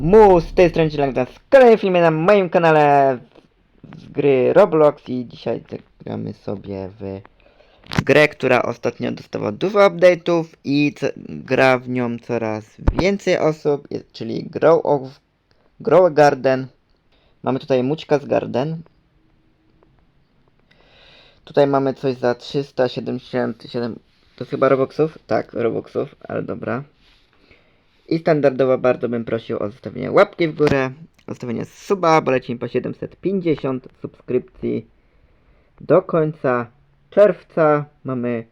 Mu z tej strony Cielak w kolejnym filmie na moim kanale z gry Roblox i dzisiaj zagramy sobie w grę, która ostatnio dostała dużo update'ów i gra w nią coraz więcej osób, czyli Grow, of, Grow Garden. Mamy tutaj Mućka z Garden. Tutaj mamy coś za 377, to jest chyba Robuxów? Tak, Robuxów, ale dobra. I standardowo bardzo bym prosił o zostawienie łapki w górę, zostawienie suba, bo lecimy po 750 subskrypcji do końca czerwca. Mamy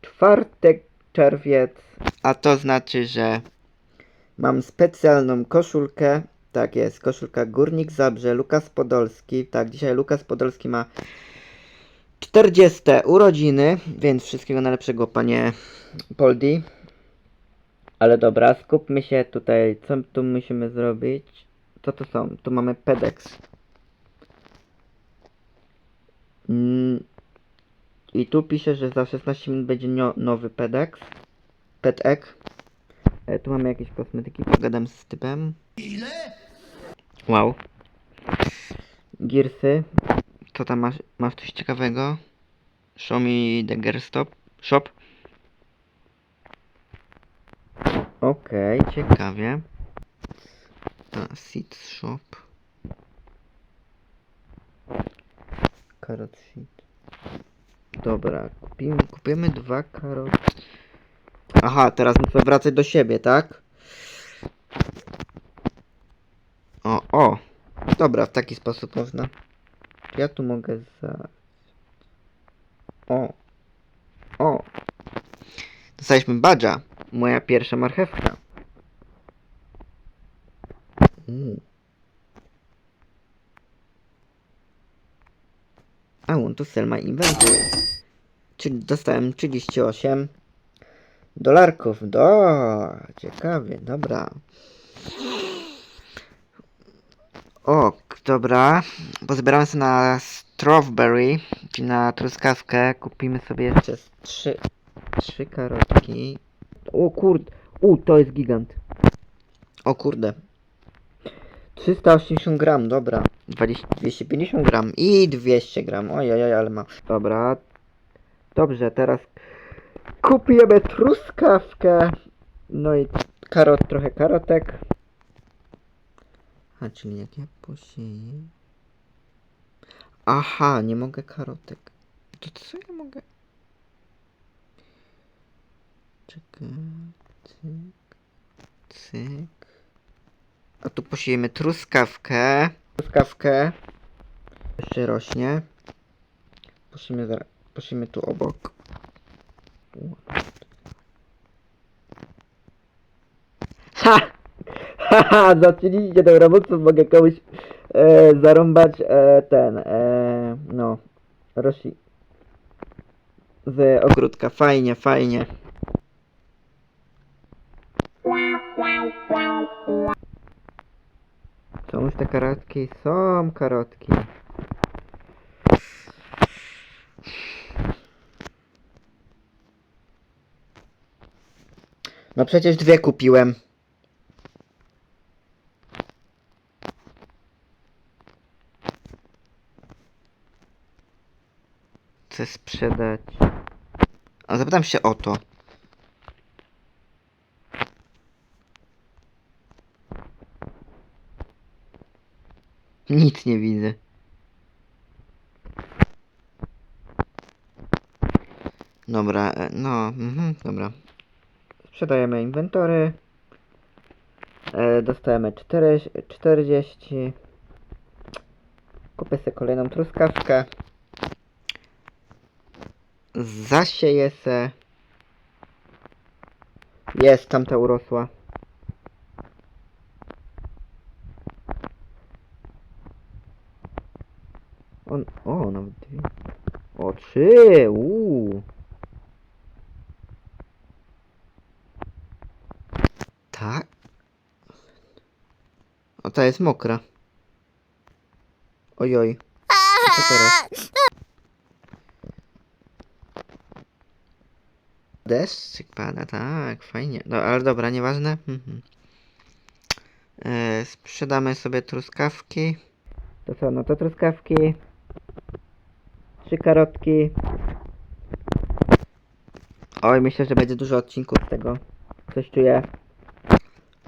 czwartek czerwiec, a to znaczy, że mam specjalną koszulkę. Tak jest, koszulka Górnik Zabrze, Lukas Podolski. Tak, dzisiaj Lukas Podolski ma 40 urodziny, więc wszystkiego najlepszego, panie Poldi. Ale dobra, skupmy się tutaj. Co tu musimy zrobić? Co to są? Tu mamy PEDEX. Mm. I tu pisze, że za 16 minut będzie nowy PEDEX. PEDEX. E, tu mamy jakieś kosmetyki, pogadam z typem. Ile? Wow. Gearsy. Co tam masz? Masz coś ciekawego? Show me the gear stop. Shop. Okej, ciekawie. A, seed shop. Carrot seed. Dobra, kupimy, kupimy dwa karot. Aha, teraz muszę wracać do siebie, tak? O, o. Dobra, w taki sposób można. Ja tu mogę za... O. O. Dostaliśmy badża. Moja pierwsza marchewka. Mm. I want to sell my inventory. Czyli dostałem 38 dolarków. Do, ciekawie, dobra. O, dobra. Pozbieramy sobie na strawberry, czyli na truskawkę. Kupimy sobie jeszcze trzy, trzy karotki. O kurde, u, to jest gigant. O kurde. 380 gram, dobra. 20, 250 gram i 200 gram. Ojej, ale ma. Dobra. Dobrze, teraz kupujemy truskawkę. No i karot, trochę karotek. A, czyli jak ja posieję... Aha, nie mogę karotek. To co ja mogę? Czekaj, cyk, cyk. A tu posiejemy truskawkę. Truskawkę. Jeszcze rośnie. Posiejemy, za- tu obok. Ha! Haha, zaczęliście tą robotę, mogę komuś e, zarąbać e, ten, e, no, rosi z ogródka. Fajnie, fajnie. Już te karotki? Są karotki. No przecież dwie kupiłem. Chcę sprzedać. A zapytam się o to. Nic nie widzę. Dobra, e, no, mhm, dobra. Sprzedajemy inwentory. E, dostajemy 4, 40. Kupię sobie kolejną truskawkę. Zasieję se. Jest, tamta urosła. On, o, nawet dwie. O, trzy! Uuu. Tak? O, ta jest mokra. Ojoj. Co teraz? Deszczyk pada, tak, fajnie. No, ale dobra, nieważne. Mhm. E, sprzedamy sobie truskawki. To co, no to truskawki. Trzy karotki. Oj, myślę, że będzie dużo odcinków tego. Coś czuję.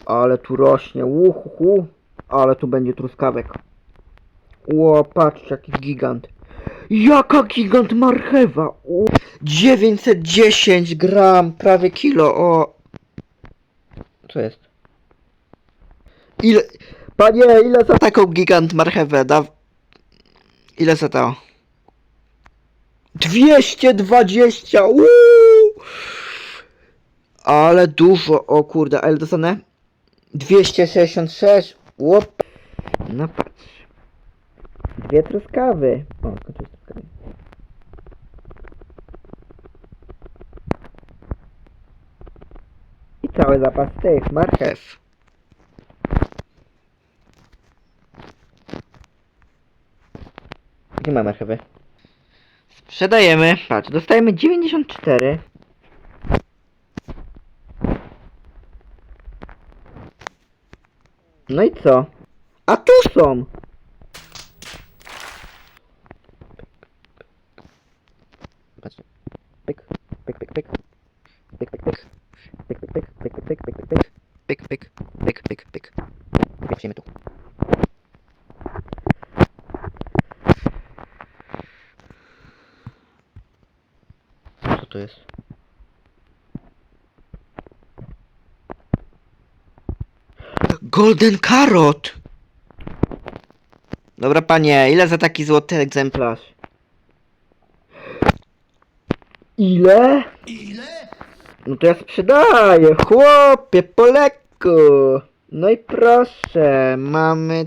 Ale tu rośnie. Uhuhu. Ale tu będzie truskawek. Ło, patrz, jaki gigant. Jaka gigant marchewa! U, 910 gram, prawie kilo, o... Co jest? Ile... Panie, ile za taką gigant marchewę? Da... Ile za to? 220! Uuu! Ale dużo, o kurde, a ile dostanę? 266, łop. No patrz. Dwie truskawy. O, skończyłeś truskawy. I cały zapas tych marchew. Gdzie ma marchewy? Sprzedajemy. Patrz, dostajemy 94. No i co? A tu są! To jest? Golden Carrot! Dobra panie, ile za taki złoty egzemplarz? Ile? Ile? No to ja sprzedaję, chłopie, po lekku. No i proszę, mamy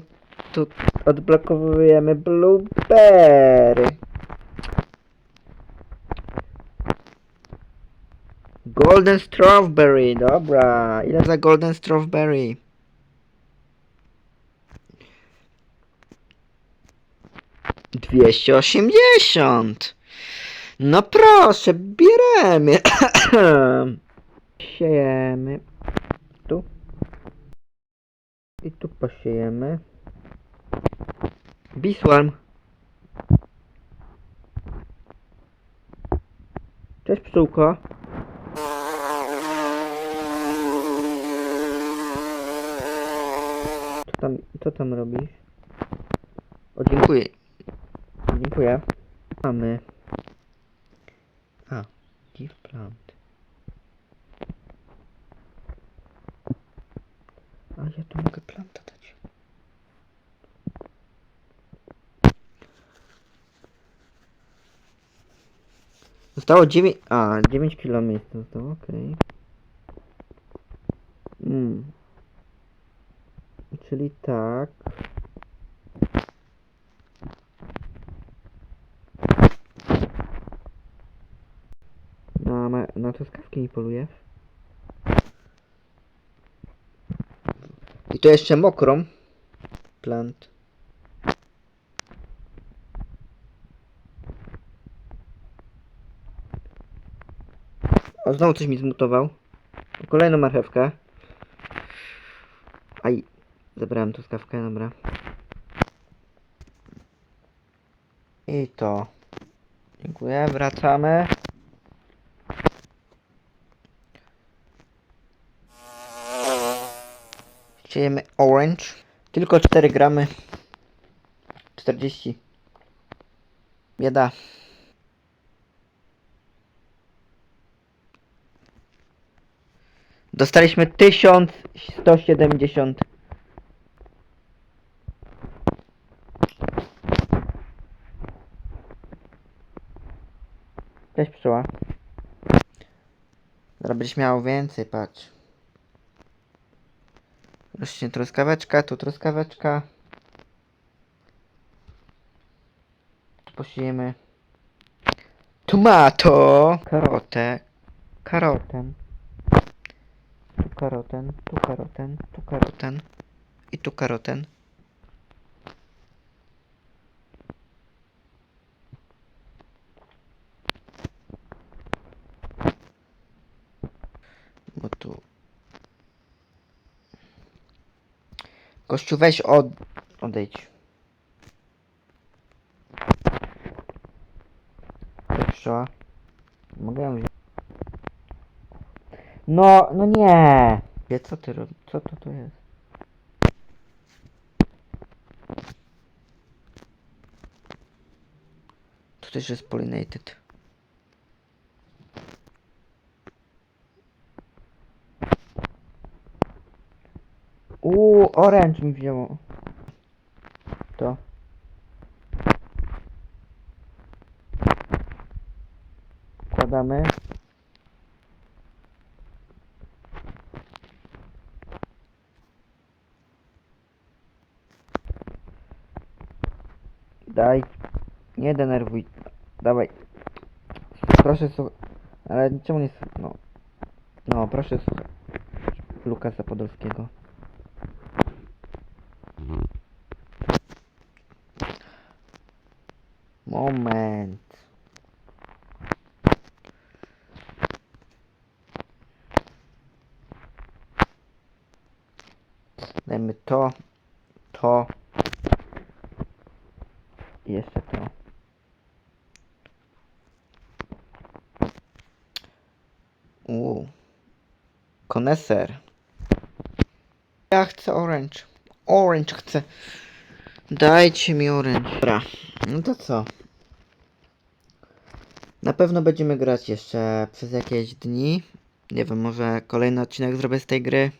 tu, odblokowujemy blueberry. Golden strawberry, dobra. Ile za golden strawberry? Dwieście osiemdziesiąt. No proszę, bieremy. Siejemy. Tu. I tu posiejemy. Bisłam. Cześć pszczółko. Tam, co tam robisz? O, dziękuję. Dziękuję. Mamy. A, give plant. A ja tu mogę planta dać. Zostało 9. A, 9 km zostało, okej. Mm. Czyli tak. Na, ma- na truskawki nie polujesz? I to jeszcze mokrą. Plant. O, znowu coś mi zmutował. Kolejną marchewkę. Aj, zebrałem truskawkę, dobra. I to. Dziękuję, wracamy. Siejemy orange. Tylko 4 gramy. 40. Bieda. Dostaliśmy 1170. Cześć pszczoła. Będziesz miał więcej, patrz. Rośnie truskaweczka, tu truskaweczka. Tu posiejemy tomato, karotę, karoten, tu karoten, tu karoten, tu karoten i tu karoten. Bo tu Kościół, weź od... odejdź. Pszczoła. Mogę ją wziąć? No, no nie! Wie, co ty robisz? Co to tu jest? To też jest pollinated. Uuu, orange mi wzięło. To. Wkładamy. Daj. Nie denerwuj. Dawaj. Proszę słuchaj. Ale czemu nie... No. No, proszę słuchaj. Lukasa Podolskiego. Moment. Dajmy to, to i jeszcze to. Uuu. Koneser. Ja chcę orange. Orange chcę. Dajcie mi orange. Dobra. No to co? Na pewno będziemy grać jeszcze przez jakieś dni. Nie wiem, może kolejny odcinek zrobię z tej gry.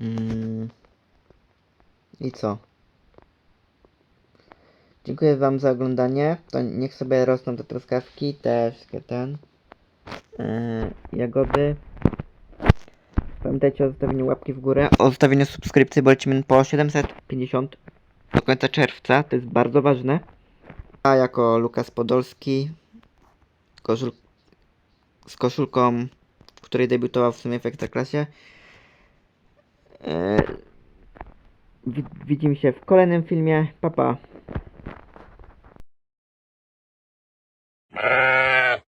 Mm. I co? Dziękuję wam za oglądanie. To niech sobie rosną te truskawki, te wszystkie ten. Yy, jagody. Pamiętajcie o zostawieniu łapki w górę, o zostawieniu subskrypcji, bo lecimy po 750 do końca czerwca. To jest bardzo ważne. A jako Lukas Podolski koszul... z koszulką, w której debiutował w sumie w Ekstraklasie. Eee, widzimy się w kolejnym filmie. Pa, pa.